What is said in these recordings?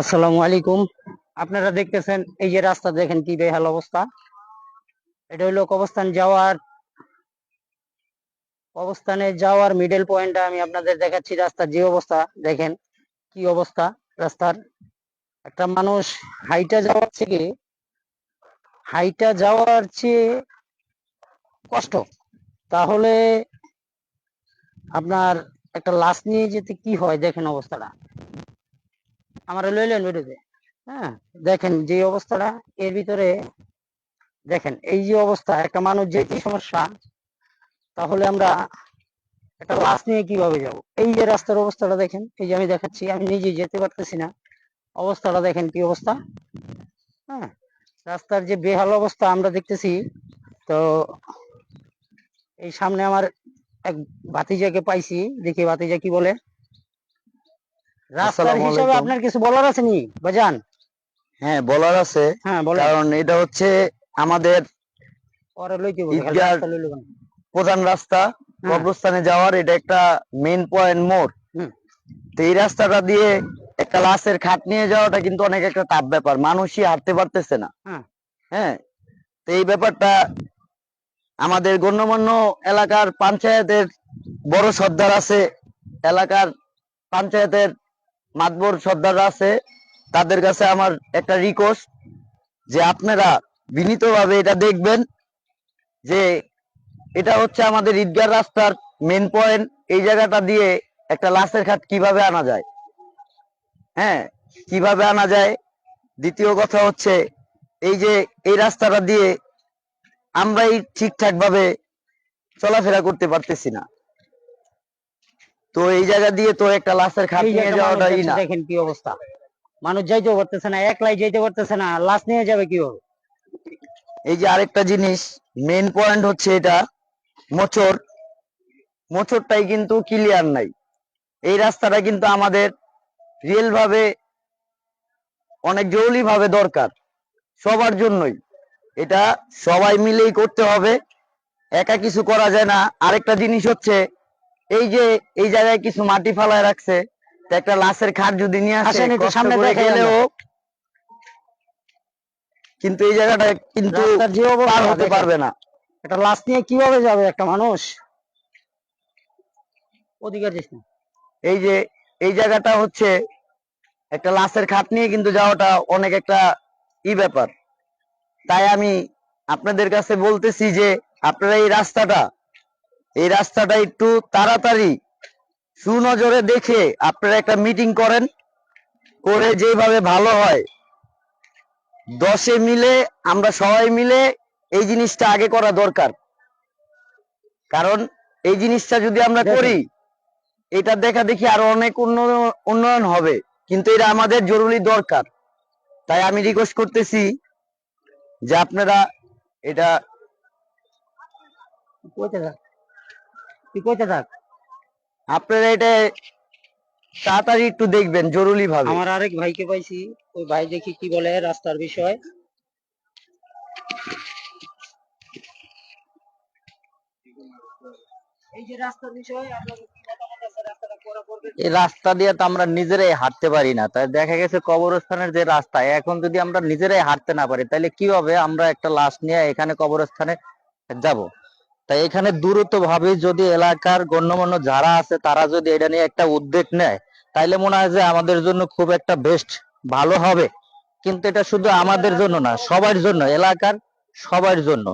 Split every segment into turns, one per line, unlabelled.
আসসালামু আলাইকুম। আপনারা দেখতেছেন এই যে রাস্তা, দেখেন কি বেহাল অবস্থা। এটা হলো অবস্থান যাওয়ার অবস্থানে যাওয়ার মিডল পয়েন্টটা আমি আপনাদের দেখাচ্ছি। রাস্তার যে অবস্থা, দেখেন কি অবস্থা রাস্তার। একটা মানুষ হাইটা যাওয়ার থেকে, হাইটা যাওয়ার চেয়ে কষ্ট। তাহলে আপনার একটা লাশ নিয়ে যেতে কি হয়? দেখেন অবস্থাটা। আমার লইলেন ভিডিওতে। হ্যাঁ দেখেন যে অবস্থাটা, এর ভিতরে দেখেন, এই যে অবস্থা, একটা মানুষ যে কি সমস্যা, তাহলে আমরা একটা লাশ নিয়ে কীভাবে যাব? এই যে রাস্তার অবস্থাটা দেখেন, এই যে আমি দেখাচ্ছি, আমি নিজে যেতে পারতেছি না। অবস্থাটা দেখেন কি অবস্থা? হ্যাঁ রাস্তার যে বেহাল অবস্থা আমরা দেখতেছি, তো এই সামনে আমার এক ভাতিজাকে পাইছি দেখি ভাতিজা কি বলে। রাস্তার হিসাবে আপনার কিছু বলার আছে নি বাজান
হ্যাঁ বলার আছে।
হ্যাঁ
কারণ এটা হচ্ছে আমাদের? প্রধান রাস্তা
হ্যাঁ,
কবরস্থানে যাওয়ার এটা একটা মেন পয়েন্ট মোড়। তো এই রাস্তাটা দিয়ে একটা লাশের খাট নিয়ে যাওয়াটা কিন্তু অনেক একটা টাফ ব্যাপার। মানুষই হাঁটতে পারতেছে না।
হ্যাঁ।
হ্যাঁ তো এই ব্যাপারটা আমাদের গণ্যমান্য এলাকার পঞ্চায়েতের বড় সর্দার আছে, এলাকার পঞ্চায়েতের মাতবর সর্দার আছে, তাদের কাছে আমার একটা রিকোয়েস্ট যে আপনারা বিনীতভাবে এটা দেখবেন যে এটা হচ্ছে আমাদের ঈদগাহ রাস্তার মেন পয়েন্ট এই জায়গাটা দিয়ে একটা লাশের খাট কীভাবে আনা যায়? হ্যাঁ কীভাবে আনা যায়? দ্বিতীয় কথা হচ্ছে এই যে এই রাস্তাটা দিয়ে আমরাই ঠিকঠাক ভাবে চলাফেরা করতে পারতেছি না। তো এই জায়গা দিয়ে তো একটা লাশের খাট নিয়ে যাওয়াটাই না।
দেখেন কি অবস্থা। মানুষ যাইতেও পারতেছে না একলাই যাইতে পারতেছে না লাশ নিয়ে যাবে কীভাবে?
এই যে আরেকটা জিনিস মেন পয়েন্ট হচ্ছে এটা মোচর মোচরটাই কিন্তু ক্লিয়ার নাই। এই রাস্তাটা কিন্তু আমাদের রিয়েল ভাবে অনেক জরুরি ভাবে দরকার সবার জন্যই। এটা সবাই মিলেই করতে হবে। একা কিছু করা যায় না। আরেকটা জিনিস হচ্ছে এই যে এই জায়গায় কিছু মাটি ফালায় রাখছে একটা লাশের খাট যদি নিয়ে আসে
আসেন একটু সামনে
গেলেও কিন্তু এই জায়গাটা কিন্তু পার হতে পারবে না।
একটা লাশ নিয়ে কীভাবে যাবে একটা মানুষ? অধিকার
এই যে এই জায়গাটা হচ্ছে একটা লাশের খাট নিয়ে কিন্তু যাওয়াটা অনেক একটা ই ব্যাপার। তাই আমি আপনাদের কাছে বলতেছি যে আপনারা এই রাস্তাটা এই রাস্তাটা একটু তাড়াতাড়ি সুনজরে দেখে আপনারা একটা মিটিং করেন করে যেভাবে ভালো হয়। দশে মিলে আমরা সবাই মিলে এই জিনিসটা আগে করা দরকার। কারণ এই জিনিসটা যদি আমরা করি এটা দেখা দেখি আরও অনেক উন্নয়ন উন্নয়ন হবে। কিন্তু এটা আমাদের জরুরি দরকার। তাই আমি রিকোয়েস্ট করতেছি যে আপনারা এটা আপনারা এটা তাড়াতাড়ি একটু দেখবেন জরুরি ভাবে
আমার আরেক ভাইকে পাইছি। ওই ভাই দেখি কি বলে রাস্তার বিষয়। এই যে রাস্তার বিষয়ে আপনাদের
এই রাস্তা দিয়ে তো আমরা নিজেরাই হাঁটতে পারি না। তাই দেখা গেছে কবরস্থানের যে রাস্তা, এখন যদি আমরা নিজেরাই হাঁটতে না পারি, তাহলে কীভাবে আমরা একটা লাশ নিয়ে এখানে কবরস্থানে যাব? তাই এখানে দ্রুত ভাবে যদি এলাকার গণ্যমান্য যারা আছে, তারা যদি এটা নিয়ে একটা উদ্যোগ নেয়, তাইলে মনে হয় যে আমাদের জন্য খুব একটা বেস্ট ভালো হবে। কিন্তু এটা শুধু আমাদের জন্য না, সবার জন্য, এলাকার সবার জন্য।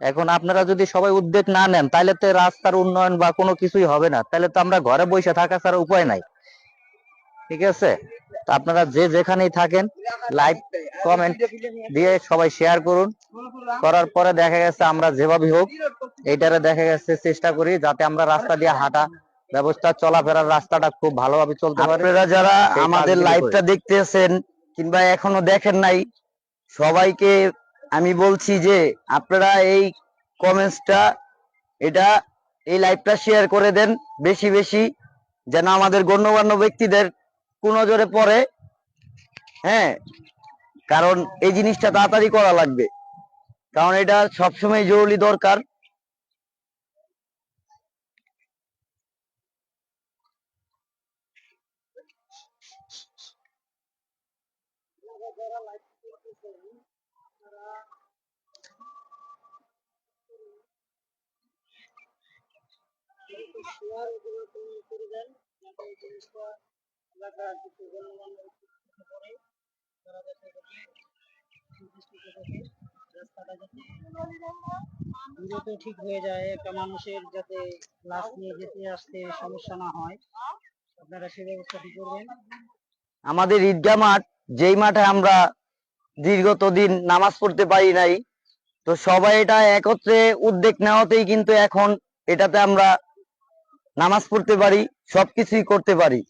এখন আপনারা যদি সবাই উদ্যোগ না নেন তাহলে তো রাস্তার উন্নয়ন বা কোনো কিছুই হবে না। তাহলে তো আমরা ঘরে বসে থাকা ছাড়া উপায় নাই। ঠিক আছে? আপনারা যে যেখানেই থাকেন লাইক কমেন্ট দিয়ে সবাই শেয়ার করুন। করার পরে দেখা গেছে আমরা যেভাবে হোক এইটারে দেখা গেছে চেষ্টা করি যাতে আমরা রাস্তা দিয়ে হাঁটা ব্যবস্থা চলাফেরার রাস্তাটা খুব ভালোভাবে চলতে পারে।
আপনারা যারা আমাদের লাইভটা দেখতেছেন কিংবা এখনও দেখেন নাই সবাইকে আমি বলছি যে আপনারা এই কমেন্টসটা এটা এই লাইভটা শেয়ার করে দেন বেশি বেশি, যেন আমাদের গণ্যমান্য ব্যক্তিদের কুনজরে পড়ে। হ্যাঁ কারণ এই জিনিসটা তাড়াতাড়ি করা লাগবে। কারণ এটা সবসময় জরুরি দরকার।
ঠিক হয়ে যায়, একটা মানুষের যাতে লাশ নিয়ে যেতে আসতে সমস্যা না হয়। আপনারা সেই ব্যবস্থাটি করবেন।
আমাদের ঈদগাহ মাঠ, যেই মাঠে আমরা দীর্ঘত দিন নামাজ পড়তে পারি নাই। তো সবাই এটা একত্রে উদ্যোগ নেওয়াতেই কিন্তু এখন এটাতে আমরা নামাজ পড়তে পারি, সবকিছুই করতে পারি।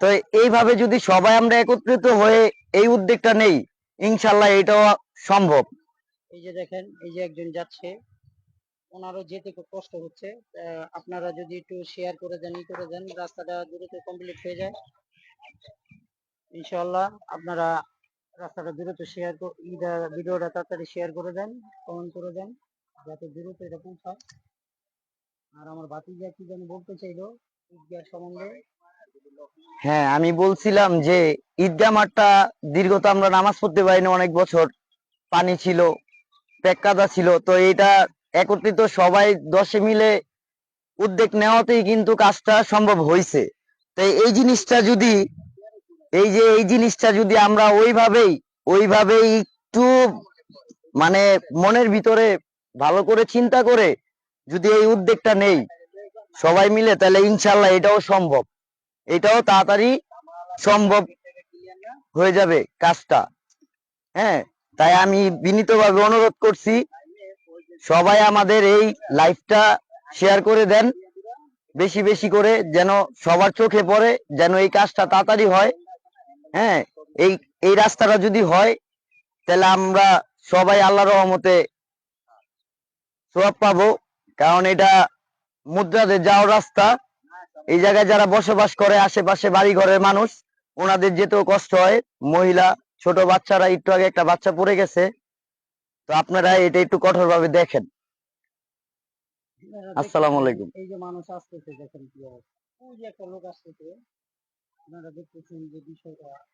তো এইভাবে যদি সবাই আমরা একত্রিত হয়ে এই উদ্যোগটা নেই, ইনশাল্লাহ এটাও সম্ভব।
এই যে দেখেন, এই যে একজন যাচ্ছে, ওনারও যেতে খুব কষ্ট হচ্ছে। আপনারা যদি একটু শেয়ার করে দেন, ই করে দেন, রাস্তাটা দ্রুত কমপ্লিট হয়ে যায়। ইনশাল্লাহ আপনারা রাস্তাটা দ্রুত শেয়ার ভিডিওটা তাড়াতাড়ি শেয়ার করে দেন কমেন্ট করে দেন, যাতে দ্রুত এটা পৌঁছায়। আর আমার বাতিজা কি যেন বলতে চাইলো, ঈদগাহ সম্বন্ধে?
হ্যাঁ আমি বলছিলাম যে, ঈদগাহ মাঠটা দীর্ঘত আমরা নামাজ পড়তে পারিনি অনেক বছর। পানি ছিল পেক্কাদা ছিল, তো এটা একত্রিত সবাই দশে মিলে উদ্যোগ নেওয়াতেই কিন্তু কাজটা সম্ভব হয়েছে তো এই জিনিসটা যদি এই যে এই জিনিসটা যদি আমরা ওইভাবেই ওইভাবেই একটু মানে মনের ভিতরে ভালো করে চিন্তা করে যদি এই উদ্যোগটা নেই, সবাই মিলে তাহলে ইনশাল্লাহ এটাও সম্ভব। এটাও তাড়াতাড়ি সম্ভব হয়ে যাবে কাজটা। হ্যাঁ তাই আমি বিনীতভাবে অনুরোধ করছি, সবাই আমাদের এই লাইফটা শেয়ার করে দেন। বেশি বেশি করে যেন সবার চোখে পড়ে, যেন এই কাজটা তাড়াতাড়ি হয়। হ্যাঁ এই এই রাস্তাটা যদি হয় তাহলে আমরা সবাই আল্লাহ রহমতে সোয়াব পাবো। কারণ এটা মুদ্রাদের যাওয়ার রাস্তা। এই জায়গায় যারা বসবাস করে আশেপাশে বাড়ি ঘরের মানুষ ওনাদের যেতেও কষ্ট হয়। মহিলা ছোট বাচ্চারা একটু আগে একটা বাচ্চা পড়ে গেছে। তো আপনারা এটা একটু কঠোর ভাবে দেখেন আসসালামু আলাইকুম।
এই যে মানুষ আসতেছে দেখেন কি অবস্থা। ওই যে একটা লোক আসতেছে। আপনারা দেখতেছেন যে বিষয়টা।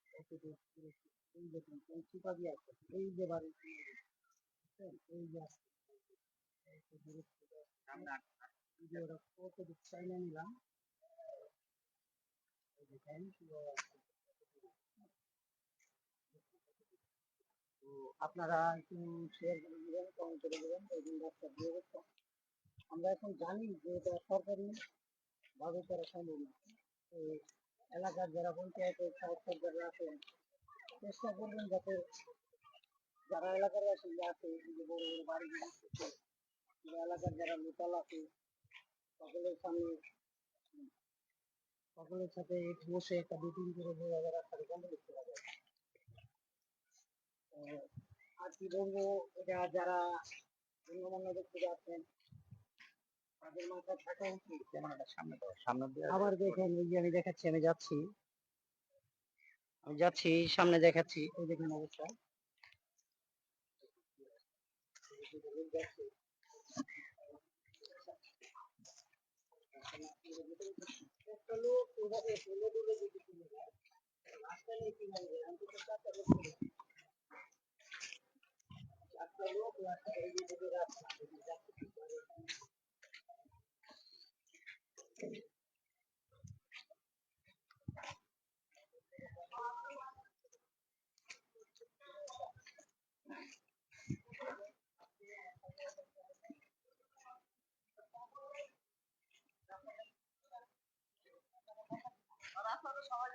এই দেখুন চিপা দিয়ে আসতেছে এই যে বাড়ি বুঝছেন? এই যে এই এই। তো আপনারা এই দিন গেছে আমরা এখন জানি যে এটা সরকারি ভাবে করা সম্ভব না এলাকার যারা পঞ্চায়েতের সরকাররা আছেন চেষ্টা করবেন যাতে যারা এলাকার বাসিন্দা আছে যে বড় বড় আছে, এলাকার যারা লোকাল আছে সকলের সামনে সকলের সাথে বসে একটা মিটিং করে যেভাবে রাস্তাটা কমপ্লিট করা যায় তো আর কি বলব এটা যারা গণ্যমান্য ব্যক্তিরা আছেন তাদের মাথায় থাকা উচিত
ক্যামেরাটা সামনে দাও সামনে দিয়ে
আবার দেখেন এই যে আমি দেখাচ্ছি আমি যাচ্ছি আমি যাচ্ছি সামনে দেখাচ্ছি এই দেখেন অবস্থা একটা লোক ওইভাবে ফেলে দিলে যদি চলে যায়, রাস্তা নিয়ে কি হবে? অন্তত চারটা লোক চারটা লোক রাস্তা এই যে রাস্তা, সবাই